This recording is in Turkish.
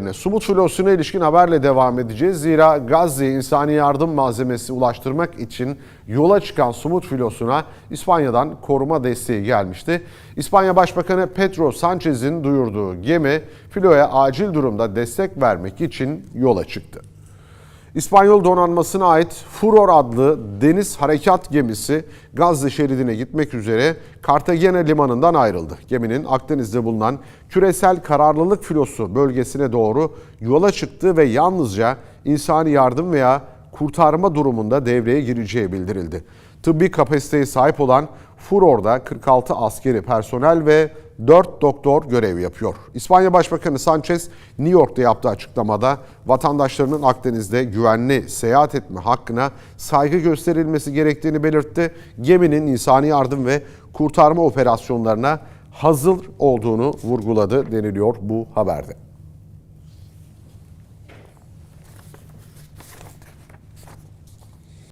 Sumut filosuna ilişkin haberle devam edeceğiz. Zira Gazze'ye insani yardım malzemesi ulaştırmak için yola çıkan Sumut filosuna İspanya'dan koruma desteği gelmişti. İspanya Başbakanı Pedro Sanchez'in duyurduğu gemi filoya acil durumda destek vermek için yola çıktı. İspanyol donanmasına ait Furor adlı deniz harekat gemisi Gazze şeridine gitmek üzere Cartagena limanından ayrıldı. Geminin Akdeniz'de bulunan küresel kararlılık filosu bölgesine doğru yola çıktı ve yalnızca insani yardım veya kurtarma durumunda devreye gireceği bildirildi. Tıbbi kapasiteye sahip olan Furor'da 46 askeri personel ve 4 doktor görev yapıyor. İspanya Başbakanı Sanchez New York'ta yaptığı açıklamada vatandaşlarının Akdeniz'de güvenli seyahat etme hakkına saygı gösterilmesi gerektiğini belirtti. Geminin insani yardım ve kurtarma operasyonlarına hazır olduğunu vurguladı deniliyor bu haberde.